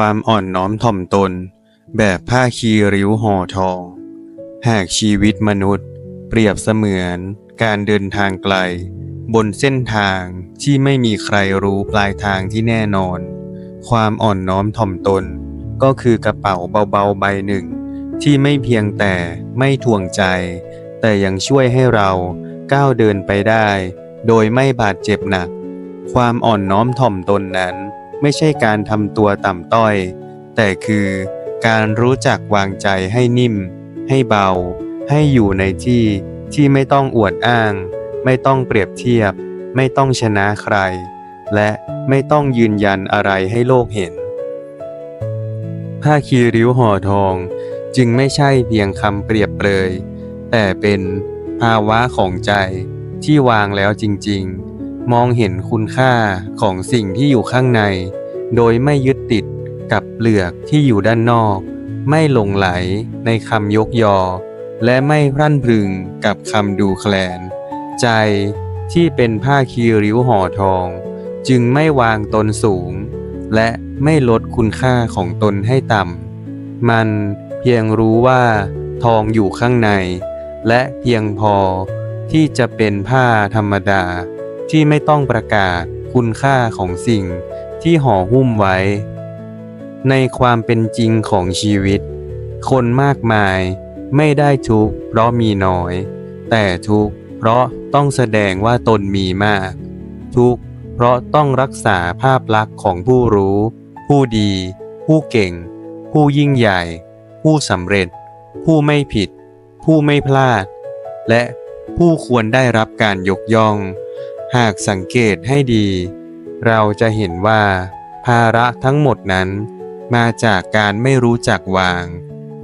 ความอ่อนน้อมถ่อมตน แบบผ้าคีริ้วห่อทอง หากชีวิตมนุษย์ เปรียบเสมือนการเดินทางไกล บนเส้นทางที่ไม่มีใครรู้ปลายทางที่แน่นอน ความอ่อนน้อมถ่อมตน ก็คือกระเป๋าเบาๆใบหนึ่ง ที่ไม่เพียงแต่ไม่ถ่วงใจ แต่ยังช่วยให้เราก้าวเดินไปได้ โดยไม่บาดเจ็บหนัก ความอ่อนน้อมถ่อมตนนั้น ไม่ใช่การทำตัวต่ำต้อย แต่คือการรู้จักวางใจให้นิ่ม ให้เบา ให้อยู่ในที่ที่ไม่ต้องอวดอ้าง ไม่ต้องเปรียบเทียบ ไม่ต้องชนะใคร และไม่ต้องยืนยันอะไรให้โลกเห็น ผ้าคีริ้วห่อทองจึงไม่ใช่เพียงคำเปรียบเปรย แต่เป็นภาวะของใจที่วางแล้วจริง ๆ มองเห็นคุณค่าของสิ่งที่อยู่ข้างใน โดยไม่ยึดติดกับเปลือกที่อยู่ด้านนอก ไม่หลงไหลในคำยกยอ และไม่พรั่นพรึงกับคำดูแคลน ใจที่เป็นผ้าคีริ้วห่อทอง จึงไม่วางตนสูง และไม่ลดคุณค่าของตนให้ต่ำ มันเพียงรู้ว่าทองอยู่ข้างใน และเพียงพอที่จะเป็นผ้าธรรมดา ที่ไม่ต้องประกาศคุณค่าของสิ่งที่ห่อหุ้มไว้ ในความเป็นจริงของชีวิต คนมากมายไม่ได้ทุกข์เพราะมีน้อย แต่ทุกข์เพราะต้องแสดงว่าตนมีมาก ทุกข์เพราะต้องรักษาภาพลักษณ์ของผู้รู้ ผู้ดี ผู้เก่ง ผู้ยิ่งใหญ่ ผู้สำเร็จ ผู้ไม่ผิด ผู้ไม่พลาด และผู้ควรได้รับการยกย่อง หากสังเกตให้ดี เราจะเห็นว่า ภาระทั้งหมดนั้น มาจากการไม่รู้จักวาง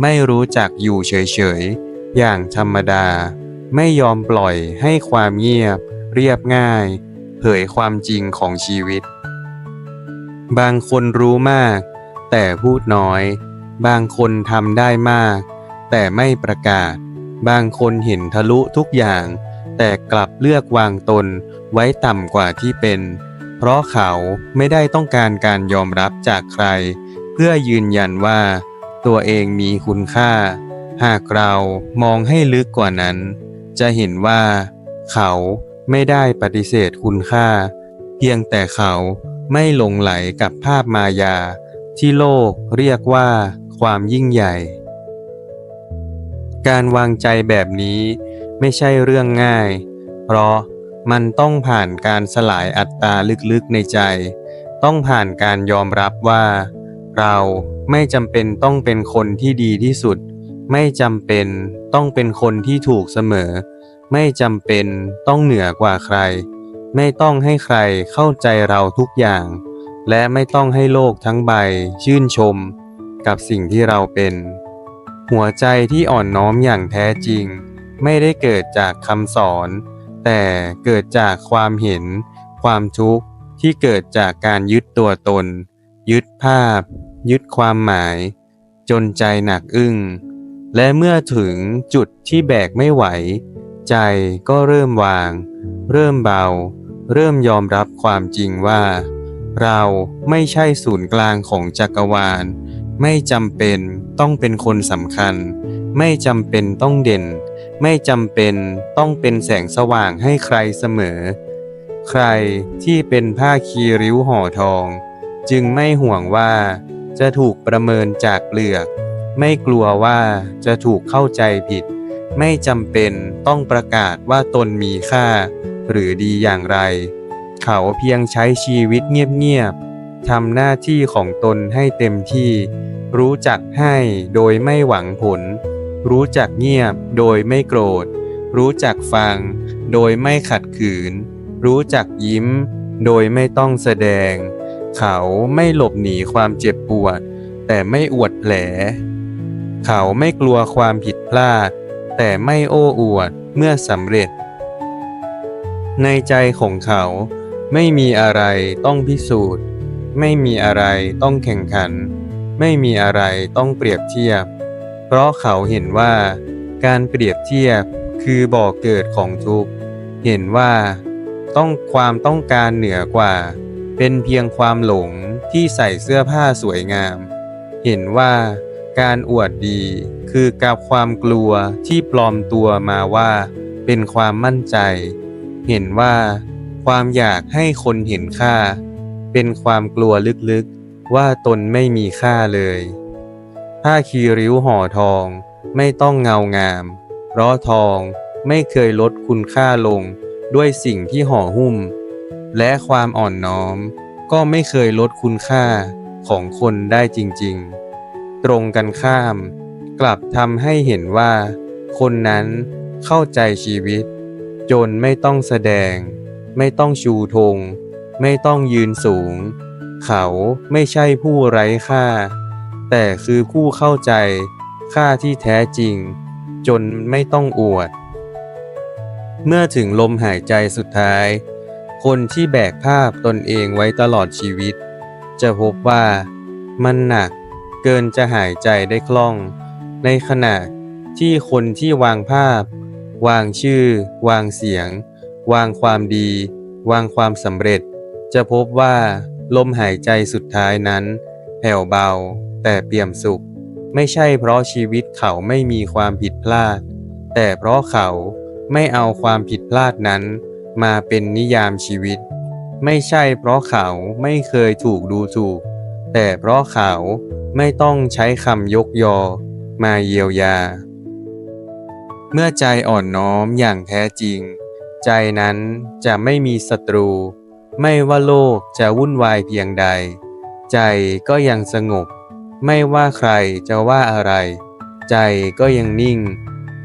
ไม่รู้จักอยู่เฉยๆ อย่างธรรมดา ไม่ยอมปล่อยให้ความเงียบ เรียบง่าย เผยความจริงของชีวิต บางคนรู้มาก แต่พูดน้อย บางคนทำได้มาก แต่ไม่ประกาศ บางคนเห็นทะลุทุกอย่าง แต่กลับเลือกวางตนไว้ต่ำกว่าที่เป็น เพราะเขาไม่ได้ต้องการการยอมรับจากใคร เพื่อยืนยันว่า ตัวเองมีคุณค่า หากเรามองให้ลึกกว่านั้น จะเห็นว่า เขาไม่ได้ปฏิเสธคุณค่า เพียงแต่เขาไม่หลงไหลกับภาพมายา ที่โลกเรียกว่าความยิ่งใหญ่ การวางใจแบบนี้ ไม่ใช่เรื่องง่าย เพราะมันต้องผ่านการสลายอัตตาลึกๆในใจ ต้องผ่านการยอมรับว่า เราไม่จำเป็นต้องเป็นคนที่ดีที่สุด ไม่จำเป็นต้องเป็นคนที่ถูกเสมอ ไม่จำเป็นต้องเหนือกว่าใคร ไม่ต้องให้ใครเข้าใจเราทุกอย่าง และไม่ต้องให้โลกทั้งใบชื่นชม กับสิ่งที่เราเป็น หัวใจที่อ่อนน้อมอย่างแท้จริง ไม่ได้เกิดจากคำสอน แต่เกิดจากความเห็น ความทุกข์ที่เกิดจากการยึดตัวตน ยึดภาพ ยึดความหมาย จนใจหนักอึ้ง และเมื่อถึงจุดที่แบกไม่ไหว ใจก็เริ่มวาง เริ่มเบา เริ่มยอมรับความจริงว่า เราไม่ใช่ศูนย์กลางของจักรวาล ไม่จำเป็นต้องเป็นคนสำคัญ ไม่จำเป็นต้องเด่น ไม่จำเป็นต้องเป็นแสงสว่างให้ใครเสมอ ใครที่เป็นผ้าคีริ้วห่อทอง จึงไม่ห่วงว่าจะถูกประเมินจากเปลือก ไม่กลัวว่าจะถูกเข้าใจผิด ไม่จำเป็นต้องประกาศว่าตนมีค่า หรือดีอย่างไร เขาเพียงใช้ชีวิตเงียบๆทำหน้าที่ของตนให้เต็มที่ รู้จักให้โดยไม่หวังผล รู้จักเงียบโดยไม่โกรธ รู้จักฟัง โดยไม่ขัดขืน รู้จักยิ้ม โดยไม่ต้องแสดง เขาไม่หลบหนีความเจ็บปวด แต่ไม่อวดแผล เขาไม่กลัวความผิดพลาด แต่ไม่โอ้อวดเมื่อสำเร็จ ในใจของเขาไม่มีอะไรต้องพิสูจน์ ไม่มีอะไรต้องแข่งขัน ไม่มีอะไรต้องเปรียบเทียบ เพราะเขาเห็นว่าการเปรียบเทียบคือบ่อเกิดของทุกข์ เห็นว่าต้องความต้องการเหนือกว่าเเป็นเพียงความหลงที่ใส่เสื้อผ้าสวยงาม เห็นว่าการอวดดีคือกับความกลัวที่ปลอมตัวมาว่า เป็นความมั่นใจ เห็นว่า ความอยากให้คนเห็นค่า เป็นความกลัวลึกๆ ว่าตนไม่มีค่าเลย ผ้าคีริ้วห่อทอง ไม่ต้องเงางาม เพราะทองไม่เคยลดคุณค่าลงด้วยสิ่งที่ห่อหุ้ม และความอ่อนน้อม ก็ไม่เคยลดคุณค่าของคนได้จริงๆ ตรงกันข้าม กลับทำให้เห็นว่า คนนั้นเข้าใจชีวิต จนไม่ต้องแสดง ไม่ต้องชูธง ไม่ต้องยืนสูง เขาไม่ใช่ผู้ไร้ค่า แต่คือผู้เข้าใจค่าที่แท้จริง จนไม่ต้องอวด เมื่อถึงลมหายใจสุดท้าย คนที่แบกภาพตนเองไว้ตลอดชีวิต จะพบว่ามันหนักเกินจะหายใจได้คล่อง ในขณะที่คนที่วางภาพ วางชื่อ วางเสียง วางความดี วางความสำเร็จ จะพบว่าลมหายใจสุดท้ายนั้นแผ่วเบา แต่เปี่ยมสุข ไม่ใช่เพราะชีวิตเขาไม่มีความผิดพลาด แต่เพราะเขาไม่เอาความผิดพลาดนั้นมาเป็นนิยามชีวิต ไม่ใช่เพราะเขาไม่เคยถูกดูถูก แต่เพราะเขาไม่ต้องใช้คำยกยอ มาเยียวยา เมื่อใจอ่อนน้อมอย่างแท้จริง ใจนั้นจะไม่มีศัตรู ไม่ว่าโลกจะวุ่นวายเพียงใด ใจก็ยังสงบ ไม่ว่าใครจะว่าอะไร ใจก็ยังนิ่ง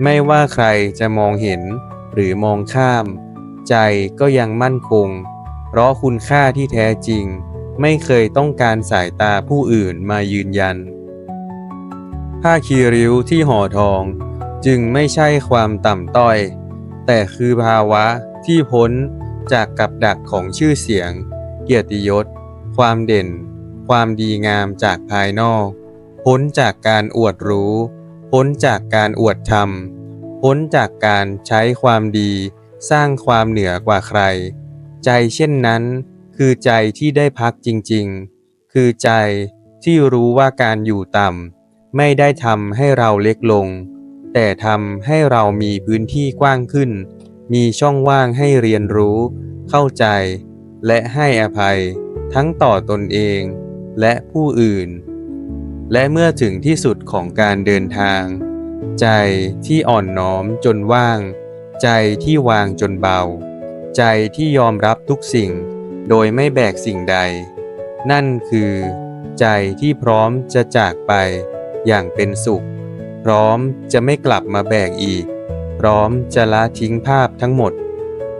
ไม่ว่าใครจะมองเห็นหรือมองข้าม ใจก็ยังมั่นคง เพราะคุณค่าที่แท้จริง ไม่เคยต้องการสายตาผู้อื่นมายืนยัน ผ้าคีริ้วที่ห่อทอง จึงไม่ใช่ความต่ำต้อย แต่คือภาวะที่พ้นจากกับดักของชื่อเสียง เกียรติยศ ความเด่น ความดีงามจากภายนอก พ้นจากการอวดรู้ พ้นจากการอวดธรรม พ้นจากการใช้ความดี สร้างความเหนือกว่าใคร ใจเช่นนั้น คือใจที่ได้พักจริงๆ คือใจที่รู้ว่าการอยู่ต่ำไม่ได้ทำให้เราเล็กลง แต่ทำให้เรามีพื้นที่กว้างขึ้น มีช่องว่างให้เรียนรู้ เข้าใจ และให้อภัย ทั้งต่อตนเอง และผู้อื่น และเมื่อถึงที่สุดของการเดินทาง ใจที่อ่อนน้อมจนว่าง ใจที่วางจนเบา ใจที่ยอมรับทุกสิ่ง โดยไม่แบกสิ่งใด นั่นคือ ใจที่พร้อมจะจากไปอย่างเป็นสุข พร้อมจะไม่กลับมาแบกอีก พร้อมจะละทิ้งภาพทั้งหมด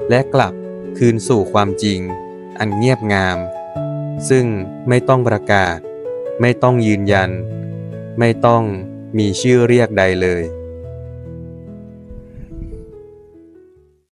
และกลับคืนสู่ความจริง อันเงียบงาม ซึ่งไม่ต้องประกาศ ไม่ต้องยืนยัน ไม่ต้องมีชื่อเรียกใดเลย